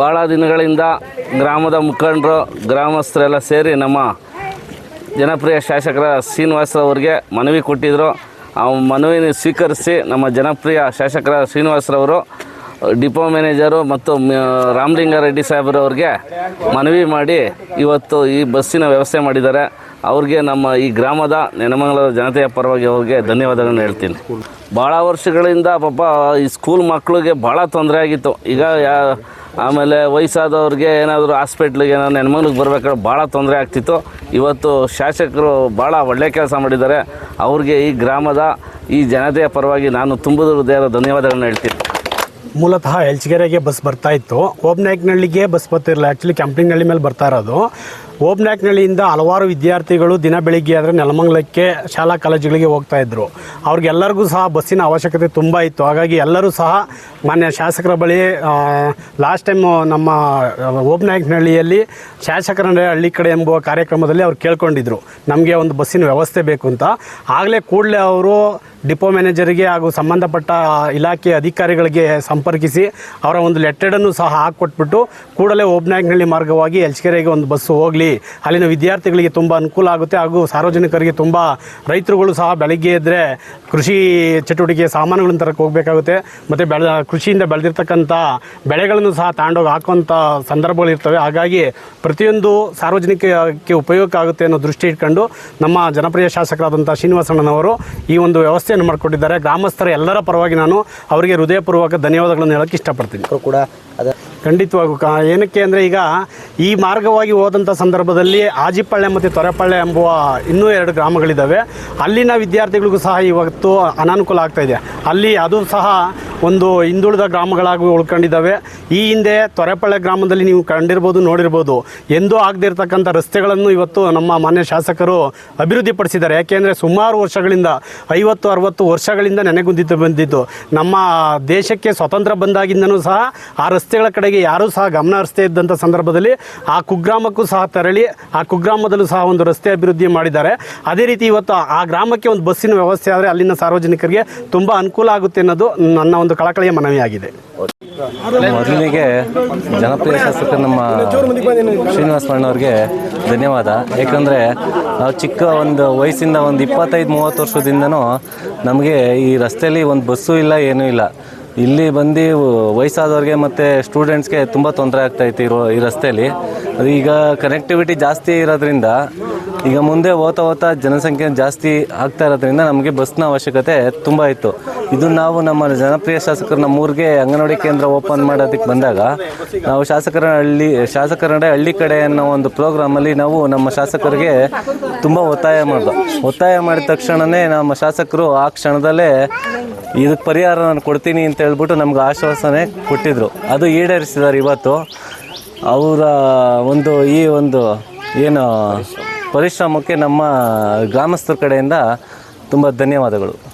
ಭಾಳ ದಿನಗಳಿಂದ ಗ್ರಾಮದ ಮುಖಂಡರು, ಗ್ರಾಮಸ್ಥರೆಲ್ಲ ಸೇರಿ ನಮ್ಮ ಜನಪ್ರಿಯ ಶಾಸಕರ ಶ್ರೀನಿವಾಸರವ್ರಿಗೆ ಮನವಿ ಕೊಟ್ಟಿದ್ದರು ಆ ಮನವಿನ ಸ್ವೀಕರಿಸಿ ನಮ್ಮ ಜನಪ್ರಿಯ ಶಾಸಕರ ಶ್ರೀನಿವಾಸರವರು ಡಿಪೋ ಮ್ಯಾನೇಜರು ಮತ್ತು ರಾಮಲಿಂಗಾರೆಡ್ಡಿ ಸಾಹೇಬ್ರವ್ರಿಗೆ ಮನವಿ ಮಾಡಿ ಇವತ್ತು ಈ ಬಸ್ಸಿನ ವ್ಯವಸ್ಥೆ ಮಾಡಿದ್ದಾರೆ. ಅವ್ರಿಗೆ ನಮ್ಮ ಈ ಗ್ರಾಮದ ನೆನಮಂಗಲದ ಜನತೆಯ ಪರವಾಗಿ ಅವ್ರಿಗೆ ಧನ್ಯವಾದಗಳನ್ನು ಹೇಳ್ತೀನಿ. ಭಾಳ ವರ್ಷಗಳಿಂದ ಪಾಪ ಈ ಸ್ಕೂಲ್ ಮಕ್ಕಳಿಗೆ ಭಾಳ ತೊಂದರೆ ಆಗಿತ್ತು. ಈಗ ಯಾ, ಆಮೇಲೆ ವಯಸ್ಸಾದವ್ರಿಗೆ ಏನಾದರೂ ಹಾಸ್ಪಿಟ್ಲಿಗೆ ಏನಾದ್ರು ನೆನ್ಮಂಗ್ಲಿಗೆ ಬರಬೇಕಾದ್ರೆ ಭಾಳ ತೊಂದರೆ ಆಗ್ತಿತ್ತು. ಇವತ್ತು ಶಾಸಕರು ಭಾಳ ಒಳ್ಳೆ ಕೆಲಸ ಮಾಡಿದ್ದಾರೆ. ಅವ್ರಿಗೆ ಈ ಗ್ರಾಮದ ಈ ಜನತೆಯ ಪರವಾಗಿ ನಾನು ತುಂಬ ಹೃದಯದ ಧನ್ಯವಾದಗಳನ್ನು ಹೇಳ್ತೀನಿ. ಮೂಲತಃ ಎಲ್ಚಗೆರೆಗೆ ಬಸ್ ಬರ್ತಾ ಇತ್ತು. ಓಬ್ನಾಯ್ಕನಹಳ್ಳಿಗೆ ಬಸ್ ಬರ್ತಿರಲಿಲ್ಲ. ಆ್ಯಕ್ಚುಲಿ ಕ್ಯಾಂಪಿಂಗ್ನಳ್ಳಿ ಮೇಲೆ ಬರ್ತಾ ಇರೋದು. ಓಬ್ನಾಯ್ಕನಹಳ್ಳಿಯಿಂದ ಹಲವಾರು ವಿದ್ಯಾರ್ಥಿಗಳು ದಿನ ಬೆಳಿಗ್ಗೆ ಆದರೆ ನೆಲಮಂಗಲಕ್ಕೆ ಶಾಲಾ ಕಾಲೇಜುಗಳಿಗೆ ಹೋಗ್ತಾ ಇದ್ರು. ಅವ್ರಿಗೆಲ್ಲರಿಗೂ ಸಹ ಬಸ್ಸಿನ ಅವಶ್ಯಕತೆ ತುಂಬ ಇತ್ತು. ಹಾಗಾಗಿ ಎಲ್ಲರೂ ಸಹ ಮಾನ್ಯ ಶಾಸಕರ ಬಳಿ ಲಾಸ್ಟ್ ಟೈಮ್ ನಮ್ಮ ಓಬ್ನಾಯ್ಕನಹಳ್ಳಿಯಲ್ಲಿ ಶಾಸಕರ ಹಳ್ಳಿ ಕಡೆ ಎಂಬುವ ಕಾರ್ಯಕ್ರಮದಲ್ಲಿ ಅವ್ರು ಕೇಳ್ಕೊಂಡಿದ್ರು. ನಮಗೆ ಒಂದು ಬಸ್ಸಿನ ವ್ಯವಸ್ಥೆ ಬೇಕು ಅಂತ. ಆಗಲೇ ಕೂಡಲೇ ಅವರು ಡಿಪೋ ಮ್ಯಾನೇಜರಿಗೆ ಹಾಗೂ ಸಂಬಂಧಪಟ್ಟ ಇಲಾಖೆ ಅಧಿಕಾರಿಗಳಿಗೆ ಸಂಪರ್ಕಿಸಿ ಅವರ ಒಂದು ಲೆಟರ್ಡನ್ನು ಸಹ ಹಾಕ್ಕೊಟ್ಬಿಟ್ಟು ಕೂಡಲೇ ಓಬ್ನಾಯಕನಹಳ್ಳಿ ಮಾರ್ಗವಾಗಿ ಎಲ್ಚಕೆರೆಗೆ ಒಂದು ಬಸ್ಸು ಹೋಗಲಿ ಅಲ್ಲಿನ ವಿದ್ಯಾರ್ಥಿಗಳಿಗೆ ತುಂಬ ಅನುಕೂಲ ಆಗುತ್ತೆ ಹಾಗೂ ಸಾರ್ವಜನಿಕರಿಗೆ ತುಂಬ ರೈತರುಗಳು ಸಹ ಬೆಳಗ್ಗೆ ಎದ್ದರೆ ಕೃಷಿ ಚಟುವಟಿಕೆ ಸಾಮಾನುಗಳನ್ನು ತರಕ್ಕೆ ಹೋಗಬೇಕಾಗುತ್ತೆ. ಮತ್ತು ಬೆಳೆ, ಕೃಷಿಯಿಂದ ಬೆಳೆದಿರ್ತಕ್ಕಂಥ ಬೆಳೆಗಳನ್ನು ಸಹ ತಗೊಂಡೋಗಿ ಹಾಕುವಂಥ ಸಂದರ್ಭಗಳು ಇರ್ತವೆ. ಹಾಗಾಗಿ ಪ್ರತಿಯೊಂದು ಸಾರ್ವಜನಿಕಕ್ಕೆ ಉಪಯೋಗ ಆಗುತ್ತೆ ಅನ್ನೋ ದೃಷ್ಟಿ ಇಟ್ಕೊಂಡು ನಮ್ಮ ಜನಪ್ರಿಯ ಶಾಸಕರಾದಂಥ ಶ್ರೀನಿವಾಸಣ್ಣನವರು ಈ ಒಂದು ವ್ಯವಸ್ಥೆಯನ್ನು ಮಾಡಿಕೊಟ್ಟಿದ್ದಾರೆ. ಗ್ರಾಮಸ್ಥರ ಎಲ್ಲರ ಪರವಾಗಿ ನಾನು ಅವರಿಗೆ ಹೃದಯಪೂರ್ವಕ ಧನ್ಯವಾದಗಳನ್ನು ಹೇಳೋಕ್ಕೆ ಇಷ್ಟಪಡ್ತೀನಿ. ಕೂಡ ಅದ ಖಂಡಿತವಾಗೂ ಏನಕ್ಕೆ ಅಂದರೆ ಈಗ ಈ ಮಾರ್ಗವಾಗಿ ಹೋದಂಥ ಸಂದರ್ಭದಲ್ಲಿ ಆಜಿಪಳ್ಳೆ ಮತ್ತು ತೊರೆಪಳ್ಳೆ ಎಂಬುವ ಇನ್ನೂ ಎರಡು ಗ್ರಾಮಗಳಿದ್ದಾವೆ ಅಲ್ಲಿನ ವಿದ್ಯಾರ್ಥಿಗಳಿಗೂ ಸಹ ಇವತ್ತು ಅನಾನುಕೂಲ ಆಗ್ತಾ ಇದೆ. ಅಲ್ಲಿ ಅದು ಸಹ ಒಂದು ಹಿಂದುಳಿದ ಗ್ರಾಮಗಳಾಗಿ ಉಳ್ಕೊಂಡಿದ್ದಾವೆ. ಈ ಹಿಂದೆ ತೊರೆಪಳ್ಳೆ ಗ್ರಾಮದಲ್ಲಿ ನೀವು ಕಂಡಿರ್ಬೋದು, ನೋಡಿರ್ಬೋದು. ಎಂದೂ ಆಗದಿರ್ತಕ್ಕಂಥ ರಸ್ತೆಗಳನ್ನು ಇವತ್ತು ನಮ್ಮ ಮಾನ್ಯ ಶಾಸಕರು ಅಭಿವೃದ್ಧಿಪಡಿಸಿದ್ದಾರೆ. ಯಾಕೆಂದರೆ ಸುಮಾರು ವರ್ಷಗಳಿಂದ, ಐವತ್ತು, ಅರವತ್ತು ವರ್ಷಗಳಿಂದ ನೆನೆಗುಂದಿದ್ದು ಬಂದಿದ್ದು. ನಮ್ಮ ದೇಶಕ್ಕೆ ಸ್ವತಂತ್ರ ಬಂದಾಗಿಂದನೂ ಸಹ ಆ ರಸ್ತೆಗಳ ಕಡೆಗೆ ಯಾರೂ ಸಹ ಗಮನ ಹರಿಸ್ತೇ ಇದ್ದಂಥ ಸಂದರ್ಭದಲ್ಲಿ ಆ ಕುಗ್ರಾಮಕ್ಕೂ ಸಹ ತೆರಳಿ, ಆ ಕುಗ್ರಾಮದಲ್ಲೂ ಸಹ ಒಂದು ರಸ್ತೆ ಅಭಿವೃದ್ಧಿ ಮಾಡಿದ್ದಾರೆ. ಅದೇ ರೀತಿ ಇವತ್ತು ಆ ಗ್ರಾಮಕ್ಕೆ ಒಂದು ಬಸ್ಸಿನ ವ್ಯವಸ್ಥೆ ಆದರೆ ಅಲ್ಲಿನ ಸಾರ್ವಜನಿಕರಿಗೆ ತುಂಬ ಅನುಕೂಲ ಆಗುತ್ತೆ ಅನ್ನೋದು ನನ್ನ ಒಂದು ಕಳಕಳಿಯ ಮನವಿಯಾಗಿದೆ. ಮೊದಲಿಗೆ ಜನಪ್ರಿಯ ಶಾಸಕ ನಮ್ಮ ಶ್ರೀನಿವಾಸ ಮಣ್ಣವ್ರಿಗೆ ಧನ್ಯವಾದ. ಯಾಕಂದರೆ ನಾವು ಚಿಕ್ಕ ಒಂದು ವಯಸ್ಸಿಂದ ಒಂದು ಇಪ್ಪತ್ತೈದು, ಮೂವತ್ತು ವರ್ಷದಿಂದನೂ ನಮಗೆ ಈ ರಸ್ತೆಯಲ್ಲಿ ಒಂದು ಬಸ್ಸು ಇಲ್ಲ, ಏನೂ ಇಲ್ಲ. ಇಲ್ಲಿ ಬಂದು ವಯಸ್ಸಾದವ್ರಿಗೆ ಮತ್ತು ಸ್ಟೂಡೆಂಟ್ಸ್ಗೆ ತುಂಬ ತೊಂದರೆ ಆಗ್ತಾಯಿತ್ತು ಇರೋ ಈ ರಸ್ತೆಯಲ್ಲಿ. ಅದು ಈಗ ಕನೆಕ್ಟಿವಿಟಿ ಜಾಸ್ತಿ ಇರೋದ್ರಿಂದ ಈಗ ಮುಂದೆ ಹೋತಾ ಜನಸಂಖ್ಯೆ ಜಾಸ್ತಿ ಆಗ್ತಾ ಇರೋದ್ರಿಂದ ನಮಗೆ ಬಸ್ನ ಅವಶ್ಯಕತೆ ತುಂಬ ಇತ್ತು. ಇದು ನಾವು ನಮ್ಮ ಜನಪ್ರಿಯ ಶಾಸಕರು ನಮ್ಮ ಊರಿಗೆ ಅಂಗನವಾಡಿ ಕೇಂದ್ರ ಓಪನ್ ಮಾಡೋದಕ್ಕೆ ಬಂದಾಗ ನಾವು ಶಾಸಕರ ಹಳ್ಳಿ ಶಾಸಕರ ಹಳ್ಳಿ ಕಡೆ ಅನ್ನೋ ಒಂದು ಪ್ರೋಗ್ರಾಮಲ್ಲಿ ನಾವು ನಮ್ಮ ಶಾಸಕರಿಗೆ ತುಂಬ ಒತ್ತಾಯ ಮಾಡಿದ್ವು ಒತ್ತಾಯ ಮಾಡಿದ ತಕ್ಷಣವೇ ನಮ್ಮ ಶಾಸಕರು ಆ ಕ್ಷಣದಲ್ಲೇ ಇದಕ್ಕೆ ಪರಿಹಾರ ನಾನು ಕೊಡ್ತೀನಿ ಅಂತ ಹೇಳ್ಬಿಟ್ಟು ನಮ್ಗೆ ಆಶ್ವಾಸನೆ ಕೊಟ್ಟಿದ್ರು. ಅದು ಈಡೇರಿಸಿದ್ದಾರೆ ಇವತ್ತು. ಅವರ ಒಂದು ಈ ಒಂದು ಏನು ಪರಿಶ್ರಮಕ್ಕೆ ನಮ್ಮ ಗ್ರಾಮಸ್ಥರ ಕಡೆಯಿಂದ ತುಂಬ ಧನ್ಯವಾದಗಳು.